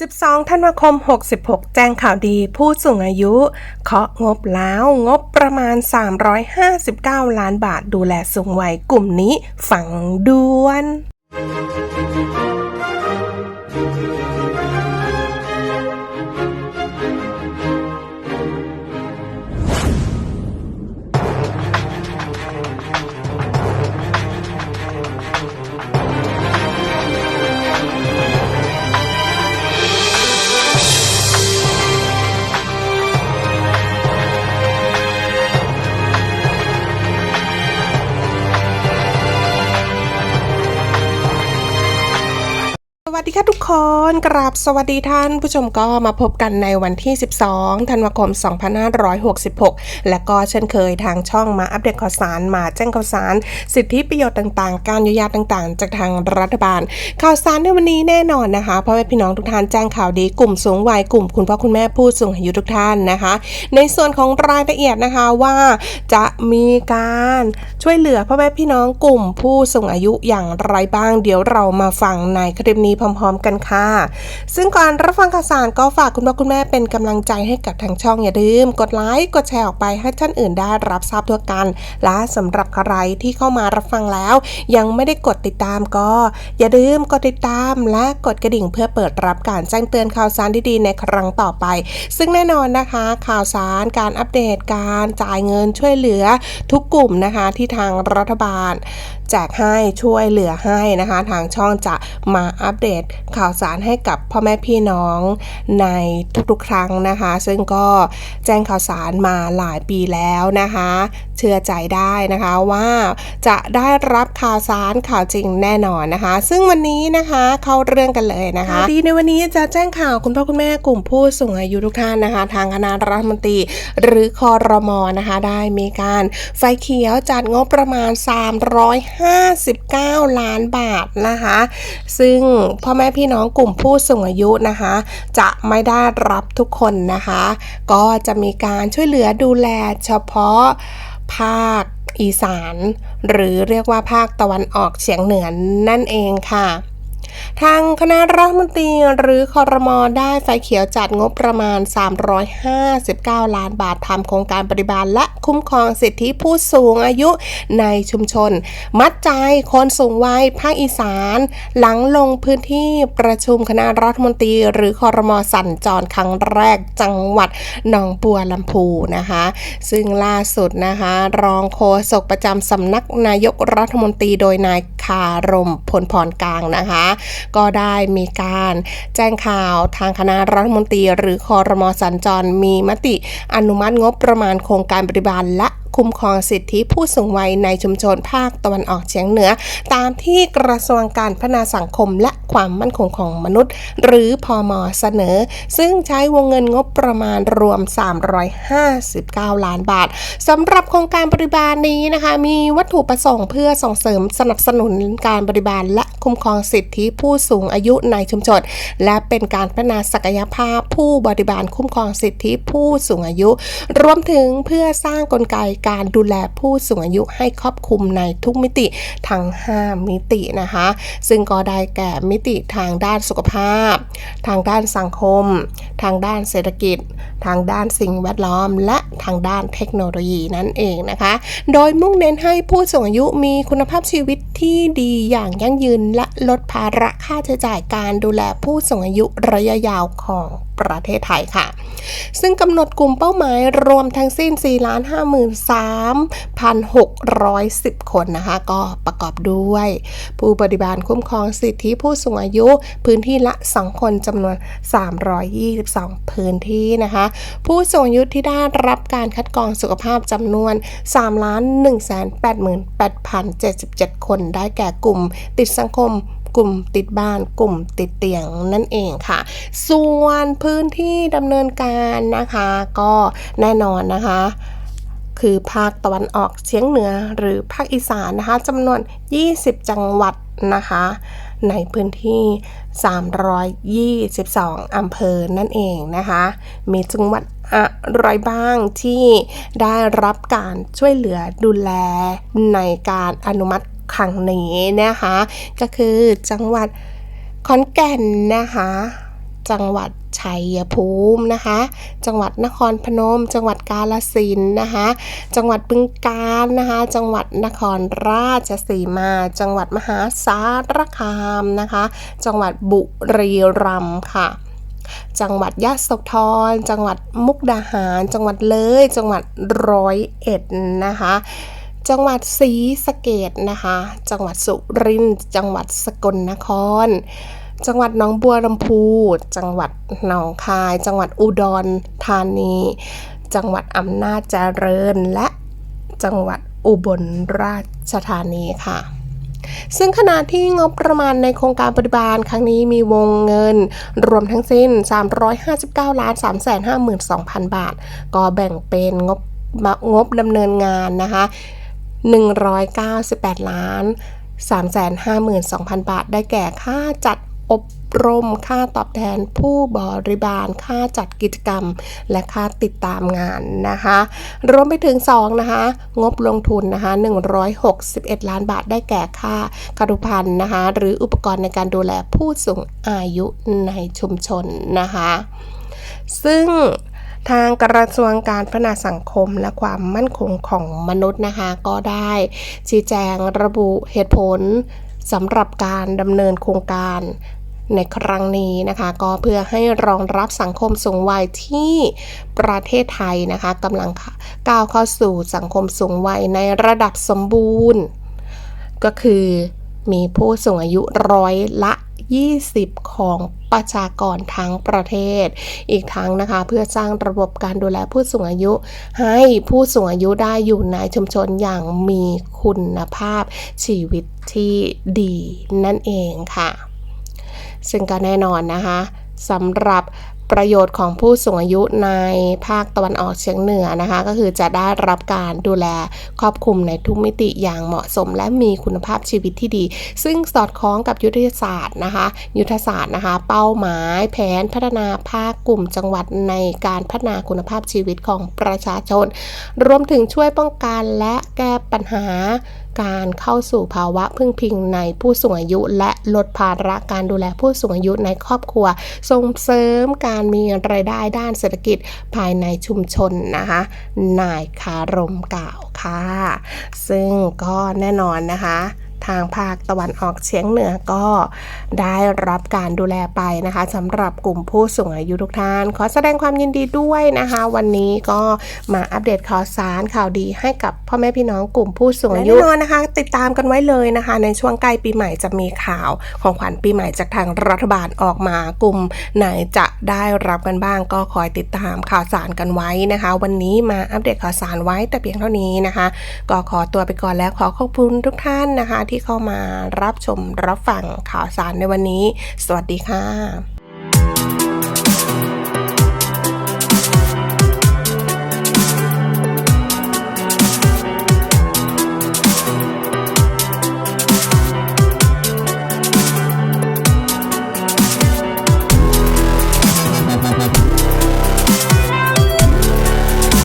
12 ธันวาคม 66 แจ้งข่าวดีผู้สูงอายุ เคาะงบแล้วงบประมาณ 359 ล้านบาทดูแลสูงวัยกลุ่มนี้ฝังด่วน นกราบสวัสดีท่านผู้ชมก็มาพบกันในวันที่ 12 ธันวาคม 2566 และก็เช่นเคยทางช่องมาอัปเดตข่าวสารมาแจ้งข่าวสาร สิทธิประโยชน์ต่างๆ การเยียวยาต่างๆ จากทางรัฐบาล ข่าวสารในวันนี้แน่นอนนะคะพ่อแม่พี่น้องทุกท่านแจ้งข่าวดีกลุ่มสูงวัยกลุ่มคุณพ่อคุณแม่ผู้สูงอายุทุกท่านนะคะ ในส่วนของรายละเอียดนะคะว่าจะมีการช่วยเหลือพ่อแม่พี่น้องกลุ่มผู้สูงอายุอย่างไรบ้าง เดี๋ยวเรามาฟังในคลิปนี้พร้อม ๆ กันค่ะซึ่งก่อนรับฟังข่าวสารก็ฝากคุณพ่อคุณแม่เป็นกำลังใจให้กับทางช่องอย่าลืม กดไลค์กดแชร์ออกไปให้ท่านอื่นได้รับทราบทั่วกัน และสำหรับใครที่เข้ามารับฟังแล้ว ยังไม่ได้กดติดตามก็ อย่าลืมกดติดตามและกดกระดิ่งเพื่อเปิดรับการแจ้งเตือนข่าวสารดีๆในครั้งต่อไป ซึ่งแน่นอนนะคะ ข่าวสารการอัปเดตการจ่ายเงินช่วยเหลือทุกกลุ่มนะคะที่ทางรัฐบาล แจกให้ช่วยเหลือให้นะคะ ทางช่องจะมาอัปเดตข่าวสารให้กับพ่อแม่พี่น้องในทุกๆครั้งนะคะ ซึ่งก็แจ้งข่าวสารมาหลายปีแล้วนะคะ เชื่อใจได้นะคะว่าจะได้รับข่าวสารข่าวจริงแน่นอนนะคะ ซึ่งวันนี้นะคะเข้าเรื่องกันเลยนะคะดีในวันนี้จะแจ้งข่าวคุณพ่อคุณแม่กลุ่มผู้สูงอายุทุกท่านนะคะ ทางคณะรัฐมนตรีหรือคอรมอนะคะ ได้มีการไฟเขียวจัดงบประมาณ 359 ล้านบาทนะคะ ซึ่งพ่อแม่พี่น้องกลุ่มผู้สูงอายุนะคะ จะไม่ได้รับทุกคนนะคะ ก็จะมีการช่วยเหลือดูแลเฉพาะภาคอีสาน หรือเรียกว่าภาคตะวันออกเฉียงเหนือนั่นเองค่ะ ทางคณะรัฐมนตรีหรือคอรมอได้ไฟเขียวจัดงบประมาณ 359 ล้านบาททำโครงการปฏิบัติและคุ้มครองสิทธิผู้สูงอายุในชุมชน มัดใจคนสูงวัยภาคอีสาน หลังลงพื้นที่ประชุมคณะรัฐมนตรี หรือคอรมอสัญจรครั้งแรกจังหวัดหนองบัวลำพูนะคะ ซึ่งล่าสุดนะคะ รองโฆษกประจำสำนักนายกรัฐมนตรีโดยนายคารมพลพรกลางนะคะก็ได้มีการแจ้งข่าวทางคณะรัฐมนตรี หรือคอรมอสัญจรมีมติอนุมัติงบประมาณโครงการปฏิบัติและ คุ้มครองสิทธิผู้สูงวัยในชุมชนภาคตะวันออกเฉียงเหนือ ตามที่กระทรวงการพัฒนาสังคมและความมั่นคงของมนุษย์ หรือพอมเสนอ ซึ่งใช้วงเงินงบประมาณรวม 359 ล้านบาทสำหรับโครงการปฏิบัตินี้นะคะ มีวัตถุประสงค์เพื่อส่งเสริมสนับสนุนการปฏิบัติและคุ้มครองสิทธิผู้สูงอายุในชุมชน และเป็นการพัฒนาศักยภาพผู้บริบาลคุ้มครองสิทธิผู้สูงอายุ รวมถึงเพื่อสร้างกลไกการดูแลผู้สูงอายุให้ครอบคลุมในทุกมิติทั้ง 5 มิตินะคะ ซึ่งก็ได้แก่มิติทางด้านสุขภาพ ทางด้านสังคม ทางด้านเศรษฐกิจ ทางด้านสิ่งแวดล้อม และทางด้านเทคโนโลยีนั่นเองนะคะ โดยมุ่งเน้นให้ผู้สูงอายุมีคุณภาพชีวิต ที่ดีอย่างยั่งยืนและลดภาระค่าใช้จ่ายการดูแลผู้สูงอายุระยะยาวของประเทศไทยค่ะ ซึ่งกำหนดกลุ่มเป้าหมายรวมทั้งสิ้น 4,53,610 คนนะคะ ก็ประกอบด้วย ผู้ปฏิบัติคุ้มครองสิทธิผู้สูงอายุ พื้นที่ละ 2 คนจำนวน 322 พื้นที่นะคะ ผู้สูงอายุที่ได้รับการคัดกรองสุขภาพจำนวน 3,188,077 คนได้แก่กลุ่มติดสังคมกลุ่มติดบ้านกลุ่มติดเตียงนั่นเองค่ะ ส่วนพื้นที่ดำเนินการนะคะ ก็แน่นอนนะคะ คือภาคตะวันออกเฉียงเหนือหรือภาคอีสานนะคะจำนวน 20 จังหวัดนะคะ ในพื้นที่ 322 อำเภอนั่นเองนะคะ มีจังหวัดอะไรบ้างที่ได้รับการช่วยเหลือดูแลในการอนุมัติ ครั้งนี้นะคะ ก็คือจังหวัดขอนแก่นนะคะ จังหวัดชัยภูมินะคะ จังหวัดนครพนม จังหวัดกาฬสินนะคะ จังหวัดบึงกาฬนะคะ จังหวัดนครราชสีมา จังหวัดมหาสารคามนะคะ จังหวัดบุรีรัมย์ค่ะ จังหวัดยะโสธร จังหวัดมุกดาหาร จังหวัดเลย จังหวัดร้อยเอ็ดนะคะ จังหวัดศรีสะเกดนะคะ จังหวัดสุรินทร์จังหวัดสกลนคร จังหวัดหนองบัวลำพู จังหวัดหนองคาย จังหวัดอุดรธานี จังหวัดอำนาจเจริญ และจังหวัดอุบลราชธานีค่ะซึ่งขณะที่งบประมาณในโครงการปฏิบัติครั้งนี้มีวงเงิน รวมทั้งสิ้น 359ล้าน352,000 บาท ก็แบ่งเป็นงบงบดำเนินงานนะคะ 198 ล้าน 352,000 บาท ได้แก่ค่าจัดอบรม ค่าตอบแทนผู้บริบาล ค่าจัดกิจกรรม และค่าติดตามงานนะคะ รวมไปถึง 2 นะคะ งบลงทุนนะคะ161 ล้านบาทได้แก่ค่าคารุพันธ์นะคะ หรืออุปกรณ์ในการดูแลผู้สูงอายุในชุมชนนะคะ ซึ่ง ทางกระทรวงการพัฒนาสังคมและความมั่นคงของมนุษย์นะคะ ก็ได้ชี้แจงระบุเหตุผลสำหรับการดำเนินโครงการในครั้งนี้นะคะ ก็เพื่อให้รองรับสังคมสูงวัยที่ประเทศไทยนะคะกำลังก้าวเข้าสู่สังคมสูงวัยในระดับสมบูรณ์ ก็คือมีผู้สูงอายุร้อยละ 20 ของประชากรทั้งประเทศ อีกทั้งนะคะเพื่อสร้างระบบการดูแลผู้สูงอายุ ให้ผู้สูงอายุได้อยู่ในชุมชนอย่างมีคุณภาพชีวิตที่ดีนั่นเองค่ะ ซึ่งก็แน่นอนนะคะสำหรับ ประโยชน์ของผู้สูงอายุในภาคตะวันออกเฉียงเหนือนะคะ ก็คือจะได้รับการดูแลครอบคลุมในทุกมิติอย่างเหมาะสม และมีคุณภาพชีวิตที่ดี ซึ่งสอดคล้องกับยุทธศาสตร์นะคะ ยุทธศาสตร์นะคะ เป้าหมายแผนพัฒนาภาคกลุ่มจังหวัดในการพัฒนาคุณภาพชีวิตของประชาชน รวมถึงช่วยป้องกันและแก้ปัญหา การเข้าสู่ภาวะพึ่งพิงในผู้สูงอายุ และลดภาระการดูแลผู้สูงอายุในครอบครัว ส่งเสริมการมีรายได้ด้านเศรษฐกิจภายในชุมชนนะคะ นายคารมกล่าวค่ะ ซึ่งก็แน่นอนนะคะ ทางภาคตะวันออกเฉียงเหนือก็ได้รับการดูแลไปนะคะสำหรับกลุ่มผู้สูงอายุทุกท่าน ขอแสดงความยินดีด้วยนะคะ วันนี้ก็มาอัปเดตข่าวสารข่าวดีให้กับพ่อแม่พี่น้องกลุ่มผู้สูงอายุแน่นอนนะคะ ติดตามกันไว้เลยนะคะ ในช่วงใกล้ปีใหม่จะมีข่าวของขวัญปีใหม่จากทางรัฐบาลออกมากลุ่มไหนจะได้รับกันบ้าง ก็คอยติดตามข่าวสารกันไว้นะคะ วันนี้มาอัปเดตข่าวสารไว้แต่เพียงเท่านี้นะคะ ก็ขอตัวไปก่อนแล้วขอขอบคุณทุกท่านนะคะที่เข้ามารับชมรับฟังข่าวสารในวันนี้ สวัสดีค่ะ